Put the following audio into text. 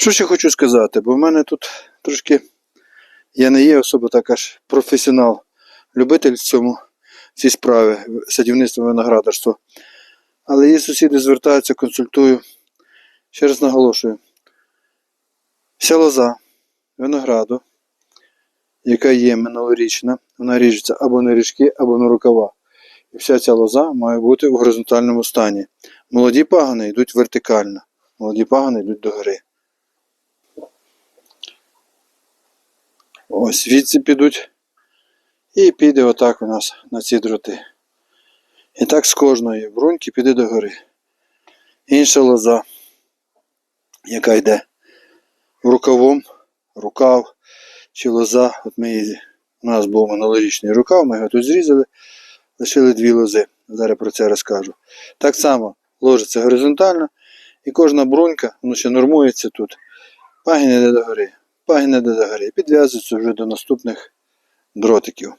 Що ще хочу сказати, бо в мене тут трошки. Я не є особа так аж професіонал, любитель в цьому в цій справі, садівництво виноградарство. Але є сусіди звертаються, консультую. Ще раз наголошую. Вся лоза винограду, яка є минулорічна, вона ріжеться або на ріжки, або на рукава. І вся ця лоза має бути у горизонтальному стані. Молоді пагани йдуть вертикально, молоді пагани йдуть догори. Ось звідси підуть. І піде отак у нас на ці дроти. І так з кожної бруньки піде догори. Інша лоза, яка йде рукавом, рукав чи лоза. От ми її, у нас був минулорічний рукав, ми його тут зрізали, лишили дві лози. Зараз про це розкажу. Так само ложиться горизонтально, і кожна брунька, воно ще нормується тут. Пагін йде догори, пагін йде до І підв'язується вже до наступних дротиків.